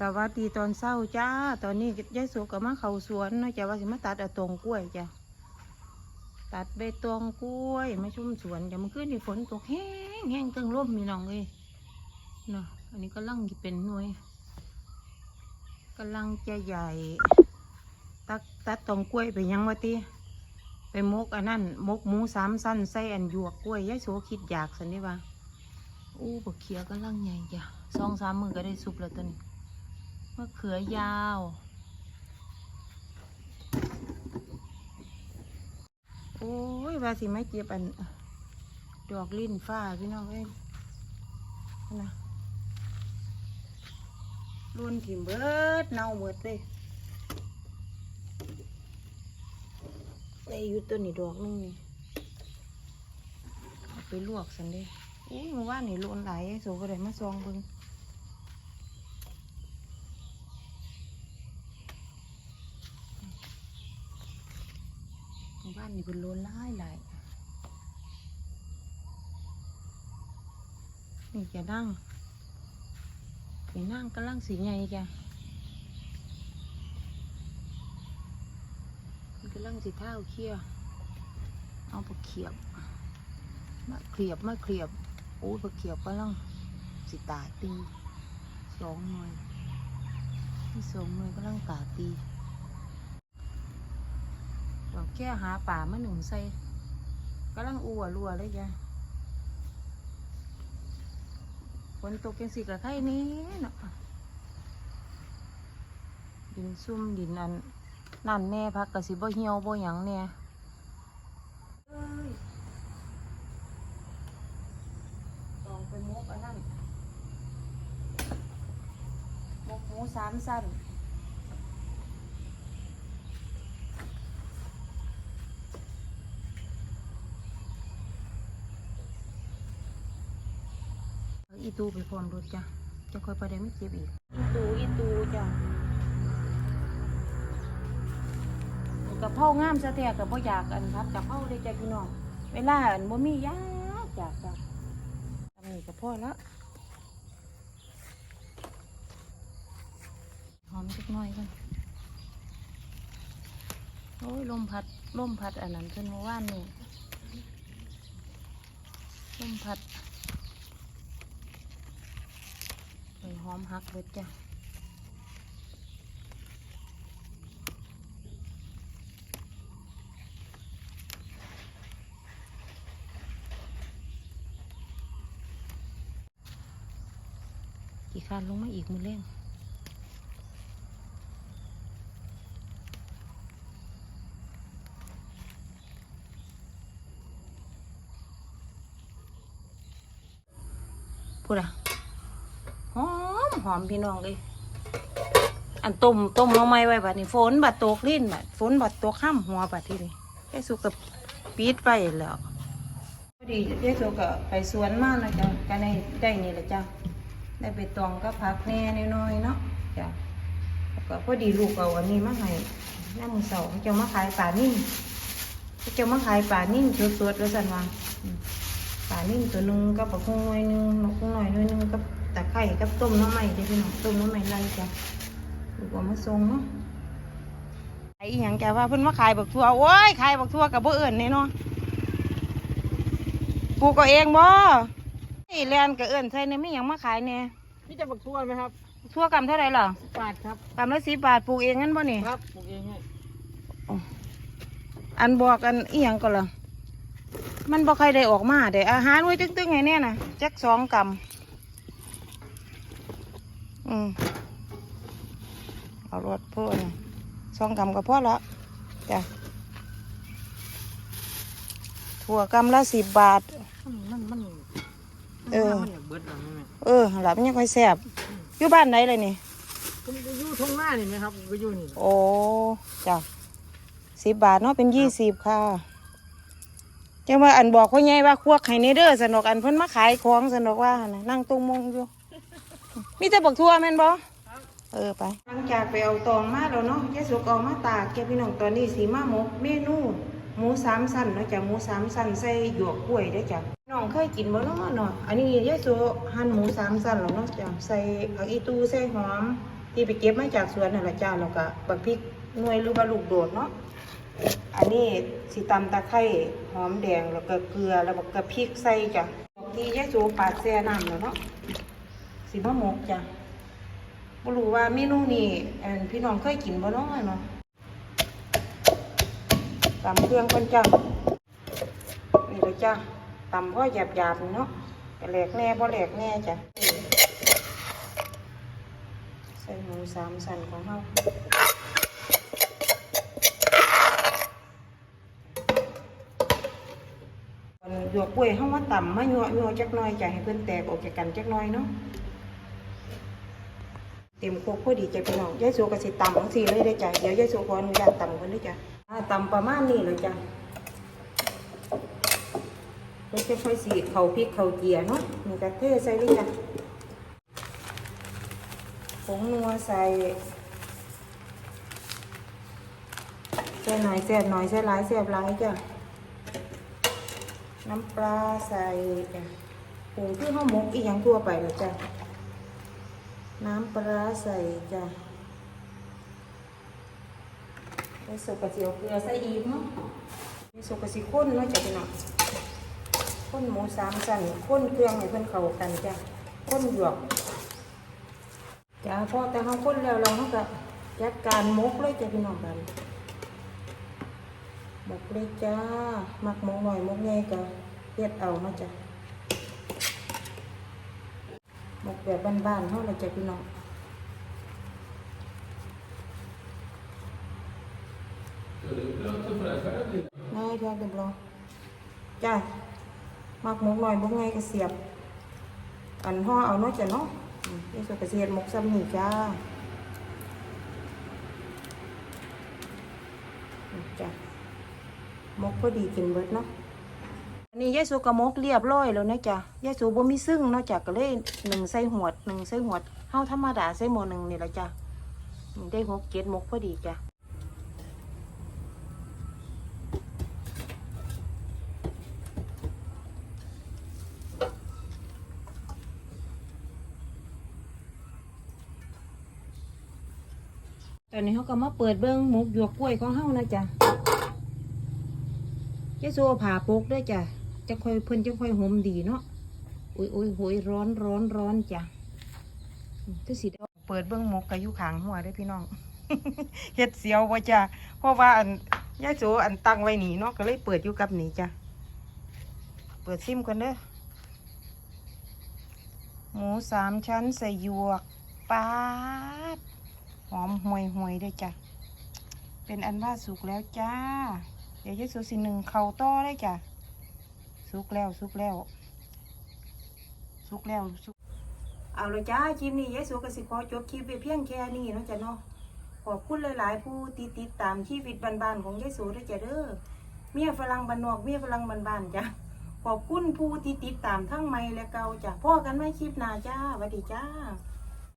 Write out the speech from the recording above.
สวัสดีตอนเช้าจ้า ตอนนี้ยายสุก็มาเข้าสวนนะจ้ะว่าสิมาตัดอาตรงกล้วยจ้ะตัดใบตองกล้วยมาชุ่มสวนจ้ะมันขึ้นที่ฝนตกแห้งแห้งตึงร่มมีน้องเลยเนาะอันนี้ก็ลังเป็นหน่วยกำลังจะใหญ่ ตัดตัดตองกล้วยไปยังวะตีไปมกอันนั้นมกหมูสามสั้นใส่อันหยวกกล้วยยายโสคิดอยากสันนี่ว่าอู้บกเขียกำลังใหญ่จ้ะสองสามมือก็ได้สุกแล้วตัวนี้ มะเขือยาว โอ้ยว่าสิไม่เจ็บอัน ดอกลิ้นฟ้าพี่น้องเอ้ยนะรุนถิ่มเบิดเน่าเบิดเลยได้อยู่ตัวนี้ดอกนึงนี่ไปลวกสันเด้อุ้ยเมื่อวานนี่รุนไหลายโสก็ได้มาซองเบิ่ง เมื่อวานนี่เป็นรุนหลายหลายนี่จะนั่งนี่นั่งกำลังสีใหญ่จ้ะมันกำลังสีเท้าเคี้ยวเอาไปเขียบมาเขียบมาเขียบโอ้ยไปเขียบกำลังสิตาตีสองหน่วยที่สองหน่วยกำลังตาตี เราแค่หาป่ามาหนึ่งใส่กำลังอัวรัวเลยจ้ะฝนตกยังสิกระไข่นี้เนาะดินซุ่มดินอันนั่นแน่พักกะสิบ่เหี่ยวบ่หยังแน่เอ้ยต้องไปมกอันนั้นมกหมูสามสั้น อาอีตูไปพร้อมรถจ้ะจะค่อยไปได้ไม่เจ็บอีกอีตูอีตูจ้ะกะเพรางามซะแท้กับบ่อยากอันพัดกะเพราได้จ้ะพี่น้อง เวลาอันบ่มียากอยากจ้ะทำนี่ก็พอแล้วหอมสักหน่อยกันโอ้ยลมพัดลมพัดอันนั้นเพิ่นเมื่อวานนี่ลมพัด ใส่ หอมหักเบิดจ้ะกี่คานลงมาอีกมือเล่งพูดอะหอม หอมพี่น้องเลย อันต้มต้มเอาไม้ไว้บัดนี้ฝนบัดตกลิ้นบัดฝนบัดตกข้ามหัวบัดที่นี่ยายสุกกับปีดไปแล้วพอดียายสุกก็ไปสวนมากนะจ๊ะก็ได้ได้นี่แหละจ้ะได้ไปตองก็พักแน่น้อยๆเนาะจ้ะแล้วก็พอดีลูกเอาอันนี้มาให้หน้ามือเสาเขาจะมาขายป่านิ่มเขาจะมาขายป่านิ่มสดๆแล้วสันวางป่านิ่มตัวหนึงก็ปลาคงหน่อยนึงนกคงหน่อยหน่อยหนึงกับ ตะไคร่กับต้มน้ำใหม่เด้อพี่น้องต้มน้ำใหม่ไรจ้ะดูว่ามาส่งเนาะไอ้อหย่างจ้ะว่าเพิ่นมาขายบักทั่วโอ้ยขายบักทั่วกับบ่เอิ่นนี่เนาะปลูกก็เองบ่ไอ้แลนก็เอิ่นใส่เนี่ยไม่หยังมาขายเนี่ยนี่จะบักทั่วไหมครับทั่วกำเท่าไหร่ล่ะบาทครับกำละสิบบาทปลูกเองงั้นบ่นี่ครับปลูกเองให้อันบอกอันอีหยังก็ล่ะมันบ่ใครได้ออกมาได้อาหารไว้ตึ้งๆไงเนี่ยน่ะจักสองกำ อืมเอารถเพื่อนสองกำก็พอละจ้ะถั่วกำละสิบบาท มันมันเออ มันอยากเบิดแล้วแม่เออหลับมันยังค่อยแซ่บอยู่บ้านไหนเลยนี่ผมไปอยู่ทงหน้านี่ไหมครับไปอยู่นี่โอ้จ้ะสิบบาทเนาะเป็นยี่สิบค่ะจังว่าอันบอกพ่อใหญ่ว่าควักไห้เนเด้อสนอกอันเพิ่นมาขายของสนอกว่าหั่นน่ะนั่งตรงมงอยู่ มีแต่บักทั่วแม่นบ่เออไป หลังจากไปเอาตองมาแล้วเนาะยายสุกเอามาตากแกพี่น้องตอนนี้สีมาหมกเมนูหมูสามสั้นเนาะจ้ะหมูสามสั้นใส่หยวกกล้วยได้จ้ะน้องเคยกินบ่เนาะเนาะอันนี้ยายสุหั่นหมูสามสั้นแล้วเนาะจ้ะใส่ผักอีตูใส่หอม ที่ไปเก็บมาจากสวนนั่นละจ้าแล้วก็บักพริกหน่วยหรือว่าลูกโดดเนาะอันนี้สิตำตะไคร้หอมแดงแล้วก็เกลือแล้วก็กระพริกใส่จ้ะที่ยายสูปาดแซ่น้ำแล้วเนาะ สิมะหมกจ้ะบ่รู้ว่าเมนูนี้อันพี่น้องเคยกินบ่เนาะเนาะตำเครื่องก่อนจ้ะนี่เลยจ้ะตำพ่อหยาบๆนี่เนาะแหลกแน่บ่แหลกแน่จ้ะใส่หมูสามสันของเราหยวกกล้วยเฮามาตำมายั่วยั่วจักน่อยจ้ะให้เพิ่นแตกออกจากกันจักน่อยเนาะ ต็มโคกพอดีใจพี่น้องยายสูก็สิต่ำจังซี่เลยเด้จ้ะเดี๋ยวยายสูขออนุญาตต่ำเพิ่นด้อจ้ะอ่าต่ำประมาณนี้เลยจ้ะแล้วจะค่อยสิเขาพริกเขาเจียเนาะนี่ก็เทใส่เลยจ้ะผงนัวใส่ใส่หน่อยแซ่บหน่อยใส่หลายแซ่บหลายจ้ะน้ำปลาใส่ผงที่ห้าหมกอีกอย่างทั่วไปเลยจ้ะ น้ำปลาใส่จ้ะไอ้สุกกระเจียวเกลือใส่อีกเนาะไอ้สุกกระสีข้นเนาะจ้ะพี่น้องข้นหมูสามสันข้นเครื่องให้เพิ่นเข้ากันจ้ะข้นหยวกจ้าพอแต่เขาคนแล้วเราเขาก็จัดการมกเลยจ้ะพี่น้องกันมกเลยจ้ามักหมกหน่อยมกใหญ่ก็เฮ็ดเอามาจ้ะ หมกแบบบ้านๆเขาเลยจ้ะพี่น้องง่ายจ้ะเรียบร้อยจ้ามักหมกหน่อยหมกใหญ่ก็เสียบ อันห่อเอาเนาะจ้ะเนาะนี่สุกเกษตรหมกซ้ำนี่จ้านี่จ้ะหมกพอดีกินเบิดเนาะอั นนี้ยายสูกระมกเรียบร้อยแล้วนะจ้ะยายสูบ่มีซึ่งนาะจ้ะก็เลยหนึ่งใส่หวดหนึ่งใส่หวดเฮาธรรมดาใส่หมอหนึ่งนี่แหละจ้ะได้หกเจ็ดมกพอดีจ้ะตอนนี้เขาก็มาเปิดเบิ้งหมกหยวกกล้วยของเฮานะจ๊ะเจ๊สัวผ่าปกด้วยจ้ะ จะค่อยเพิ่นจะค่อยหอมดีเนาะโอ้ยโอ้ยโหยร้อนร้อนร้อนจ้ะก็สิได้เปิดเบิ้องมกกับยุขางหัวได้พี่น้องเฮ็ดเสียวว่าจ้ะเพราะว่าอันยายโสอันตั้งไว้หนีเนาะก็เลยเปิดอยู่กับหนีจ้ะเปิดซิมกันเด้อหมูสามชั้นใส่หยวกปาดหอมห่วยห่วยๆด้จ้ะเป็นอันว่าสุกแล้วจ้าเดี๋ยวยายสูสิหนึ่งเข่าต้อได้จ้ะ สุกแล้วสุกแล้ว สุกแล้วสุกเอาเลยจ้าคลิปนี้ยายสูก็สิขอจบคลิปไปเพียงแค่นี้นะจ้ะเนาะขอบคุณหลาย ๆ ผู้ติดติดตามชีวิตบ้านๆของยายสูด้วยจ้ะเด้อเมียฝรั่งบ้านนอกเมียฝรั่งบ้านๆจ้ะขอบคุณผู้ที่ติดตามทั้งไม่และเก่าจ้ะพ่อกันไม่คลิปหน้าจ้าสวัสดีจ้า